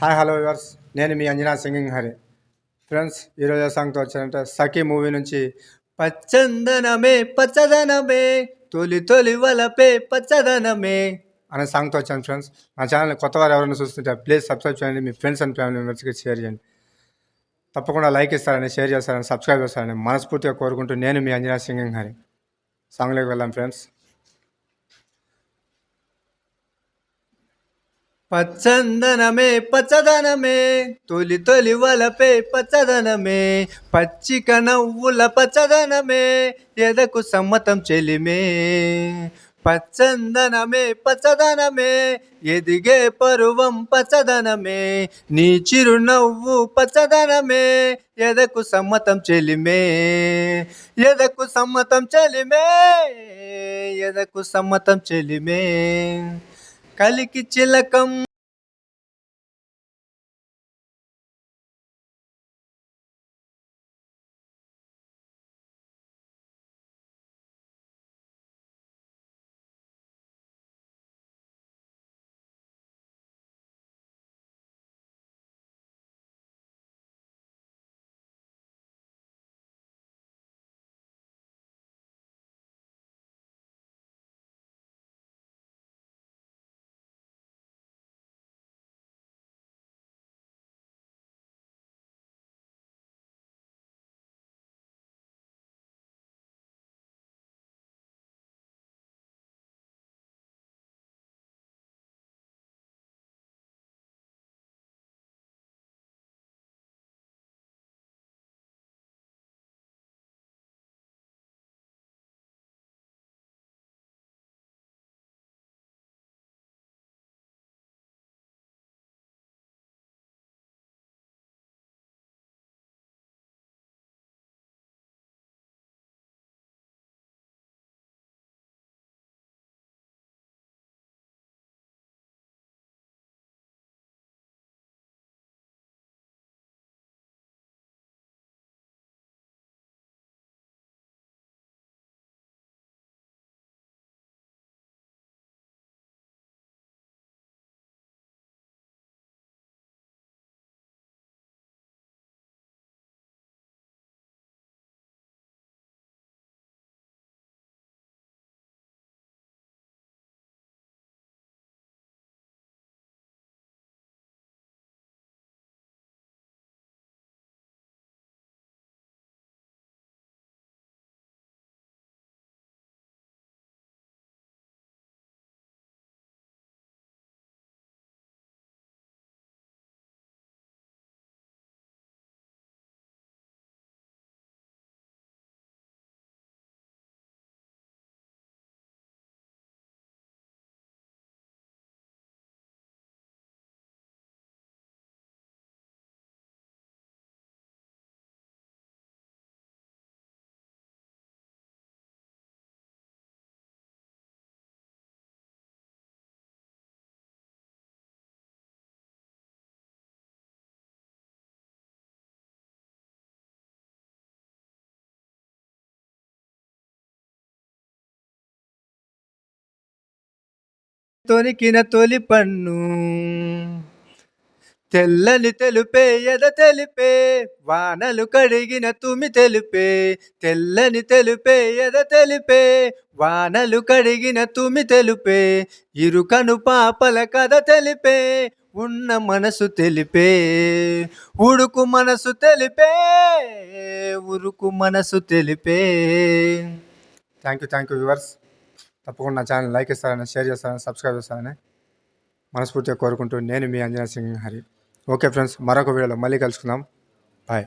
Hi hello viewers నేను మీ Anjana singing Hari. Friends ఈరోజు సాంగ్తో వచ్చానంటే సఖీ మూవీ నుంచి పచ్చందనమే పచ్చదనమే తొలి తొలి వలపే పచ్చదనమే అనే సాంగ్తో వచ్చాను ఫ్రెండ్స్ నా ఛానల్ కొత్త వారు ఎవరైనా చూస్తుంటే ప్లీజ్ సబ్స్క్రైబ్ చేయండి. మీ ఫ్రెండ్స్ అండ్ ఫ్యామిలీ మెంబర్స్కి షేర్ చేయండి. తప్పకుండా లైక్ ఇస్తారని షేర్ చేస్తారని సబ్స్క్రైబ్ చేస్తారని మనస్ఫూర్తిగా కోరుకుంటూ నేను మీ అంజనా సింగింగ్ హరి. సాంగ్లోకి వెళ్ళాం ఫ్రెండ్స్ పచ్చందనమే పచ్చదనమే. తొలి తొలి వలపే పచ్చదనమే. పచ్చిక నవ్వుల పచ్చదనమే. ఎదకు సమ్మతం చెలిమే. పచ్చందనమే పచ్చదనమే. ఎదిగే పరువం పచ్చదనమే. నీ చిరునవ్వు పచ్చదనమే. ఎదకు సమ్మతం చెలిమే. ఎదకు సమ్మతం చెలిమే. ఎదకు సమ్మతం చెలిమే. కలికి చిలకం తొనికిన తొలి పన్ను. తెల్లని తెలుపే ఎద తెలిపే వానలు కడిగిన తుమి తెలిపే. తెల్లని తెలుపే ఎద తెలిపే వానలు కడిగిన తుమి తెలిపే. ఇరుకను పాపల కథ తెలిపే ఉన్న మనసు తెలిపే. ఉడుకు మనసు తెలిపే ఉరుకు మనసు తెలిపే. Thank you thank you viewers తప్పకుండా నా ఛానల్ లైక్ ఇస్తారని షేర్ చేస్తారని సబ్స్క్రైబ్ చేస్తారని మనస్ఫూర్తిగా కోరుకుంటూ నేను మీ Anjana sing Hari. Okay friends మరొక వీడియోలో మళ్ళీ కలుసుకుందాం. బాయ్.